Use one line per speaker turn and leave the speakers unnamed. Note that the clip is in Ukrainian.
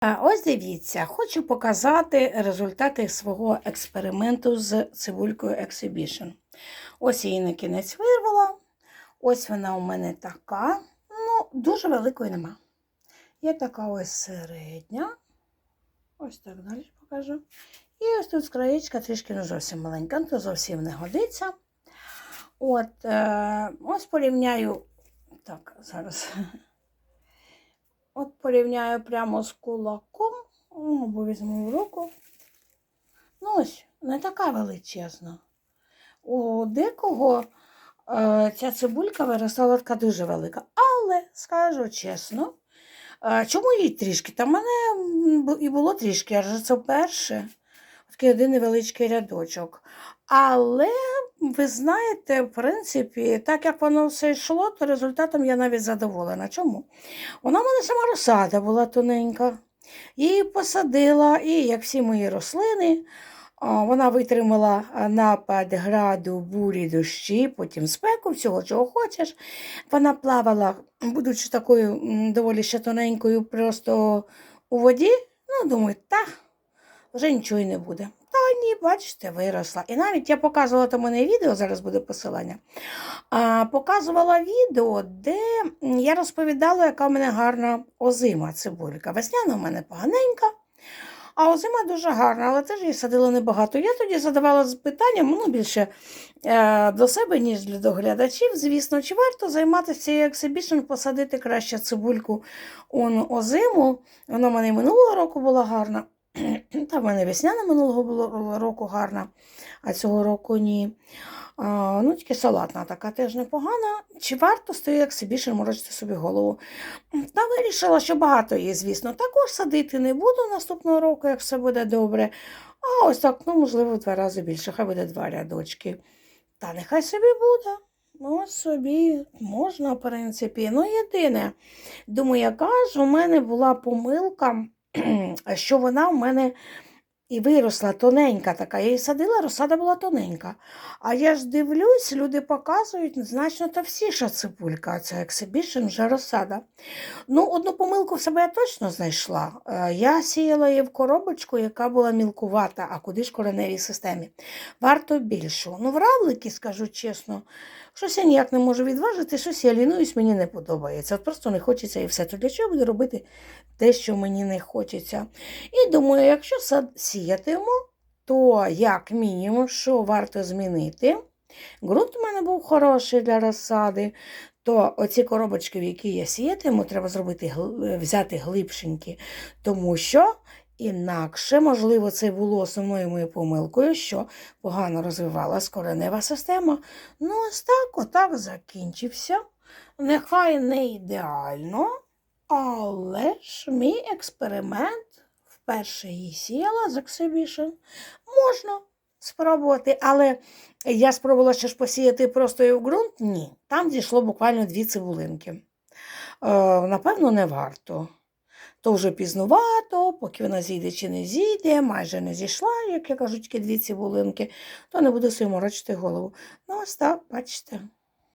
А Ось дивіться, хочу показати результати свого експерименту з цибулькою Exhibition. Ось її на кінець вирвала. Ось вона у мене така. Ну, дуже великої нема. Є така ось середня. Ось так далі покажу. І ось тут краєчка трішки не зовсім маленька, ну, то зовсім не годиться. От, е, ось порівняю. Так, зараз. От порівняю прямо з кулаком. О, Або візьму в руку. Ну ось, не така величезна. У декого е, ця цибулька виростала така дуже велика. Але, скажу чесно, е, чому їй трішки? Та в мене і було трішки, аж це вперше. Такий один невеличкий рядочок. Але ви знаєте, в принципі, так як воно все йшло, то результатом я навіть задоволена. Чому? Вона в мене сама розсада була тоненька. Її посадила, і як всі мої рослини, вона витримала напад граду, бурі, дощі, потім спеку, всього, чого хочеш. Вона плавала, будучи такою доволі ще тоненькою, просто у воді. Ну, думаю, та вже нічого й не буде. Та бачите, виросла. І навіть я показувала там мене відео, зараз буде посилання. А, показувала відео, де я розповідала, яка в мене гарна озима цибулька. Весняна в мене поганенька, а озима дуже гарна, але теж її садила небагато. Я тоді задавала з питанням, ну, більше е, до себе, ніж для доглядачів, звісно, чи варто займатися цією посадити краще цибульку он, озиму. Вона в мене минулого року була гарна. Та в мене весняна минулого року гарна, а цього року ні. А, ну, тільки салатна така теж непогана. Чи варто з тією ексибішн морочити собі голову? Та вирішила, що багато її, звісно, також садити не буду наступного року, як все буде добре. А ось так, ну, можливо, в два рази більше, хай буде два рядочки. Та нехай собі буде. Ну, собі можна, в принципі. Ну, єдине, думаю, яка ж у мене була помилка, що вона в мене і виросла тоненька така. Я її садила, розсада була тоненька. А я ж дивлюсь, люди показують значно товстіша цибулька, це ексибішн вже розсада. Ну, одну помилку в себе я точно знайшла. Е, Я сіяла її в коробочку, яка була мілкувата, а куди ж кореневій системі. Варто більшу. Ну, в равлики, скажу чесно, щось я ніяк не можу відважити, щось я лінуюсь, мені не подобається. От просто не хочеться і все. То для чого я буду робити те, що мені не хочеться? І думаю, якщо сад сіятиму, то як мінімум, що варто змінити. Ґрунт у мене був хороший для розсади, то оці коробочки, в які я сіятиму, треба зробити, взяти глибшенькі, тому що інакше, можливо, це було основною моєю помилкою, що погано розвивалась коренева система. Ну, ось так, отак закінчився. Нехай не ідеально, але ж мій експеримент вперше її сіяла з Exhibition. Можна спробувати, але я спробувала ще ж посіяти просто і в ґрунт? Ні. Там дійшло буквально дві цибулинки. Е, напевно, не варто. То вже пізнувато, поки вона зійде чи не зійде, майже не зійшла, як я кажу, тільки дві цибулинки, то не буду собі морочити голову. Ну, ось так, бачите.